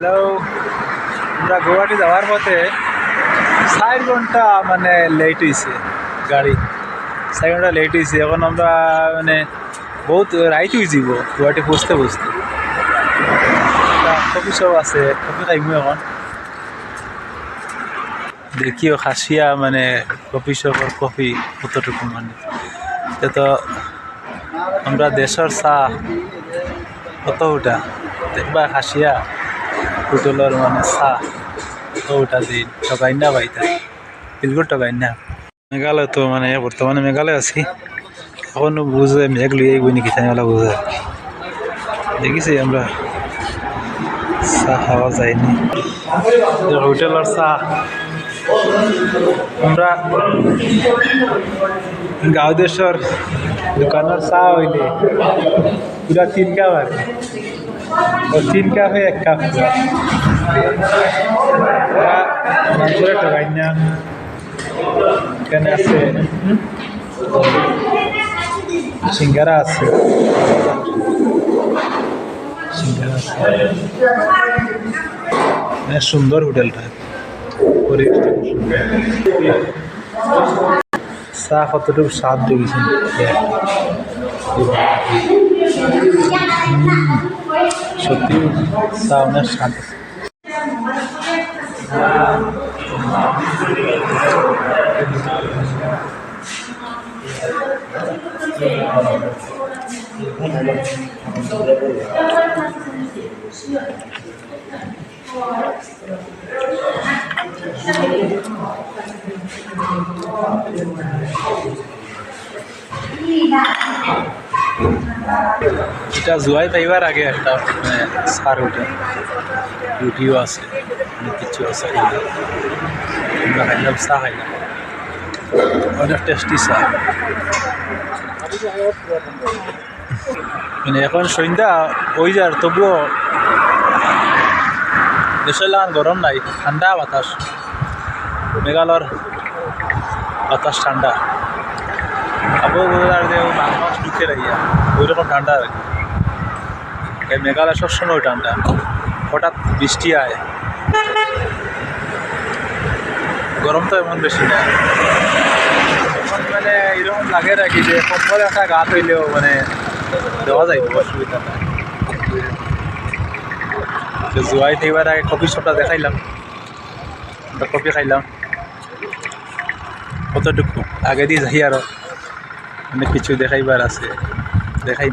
Hello, আমরা গুয়াহাটি যাওয়ার পথে চার ঘণ্টা মানে লেট হয়েছে গাড়ি। চার ঘণ্টা লেট হয়েছে এখন আমরা মানে বহুত রাইট হয়ে যাব গুয়াহাটি পৌঁছতে পৌঁছতে। কফি শপ আছে কফি খাইমু এখন। দেখিও খাসিয়া মানে কফি শপের কফি কতটুকু মানে। এটা তো আমরা দেশের চাহ কত ওটা দেখবা খাসিয়া। হোটেলের মানে চাহ। কত ওটা দিন ঠকাই না ভাইটা বিলকুল ঠকাই না। মেঘালয় তো মানে বর্তমানে মেঘালয় আছি। এখনও বুঝে মেঘ লিয়ে আইব নাকি তাই ওলা বুঝে দেখিছি আমরা। চাহ খাওয়া যায়নি হোটেলের চাহ। আমরা গাঁও দেশের দোকানের চাহ হইলে পুরা তিন কাপ আর তিন কাপে এক কাপ এখানে আছে সিঙ্গারা আছে। সিঙ্গারা আছে। মানে সুন্দর হোটেলটা। পরিবেশটা খুব সুন্দর। চা কতটুকু স্বাদ দেখেছেন সত্যি চা অনেক স্বাদ আছে এটা জুয়াই পাইবার আগে একটা মানে সার ওঠে রুটিও আছে অনেক কিছু আছে। আমরা খাইলাম চা খাইলাম অনেক টেস্টি চা মানে এখন সন্ধ্যা ওই যার তবুও দেশের লাগান গরম নাই ঠান্ডা বাতাস। মেঘালয়র বাতাস ঠান্ডা আবু বোঝার যে মাঘ মাস ঢুকে রাইয়া ওই রকম ঠান্ডা আর এই মেঘালয় সবসময় ঠান্ডা হঠাৎ বৃষ্টি আয়। গরম তো এমন বেশি না। মানে এরকম লাগে রাখি যে কম্বল একটা গা হইলেও মানে দেওয়া যায় অসুবিধা নাই। জুয়াই থাকবার আগে কফি শপটা দেখাইলাম। কফি খাইলাম। কতটুকু? আগে দিয়ে যাই আরও। অনেক কিছু দেখাইবার আছে। দেখাই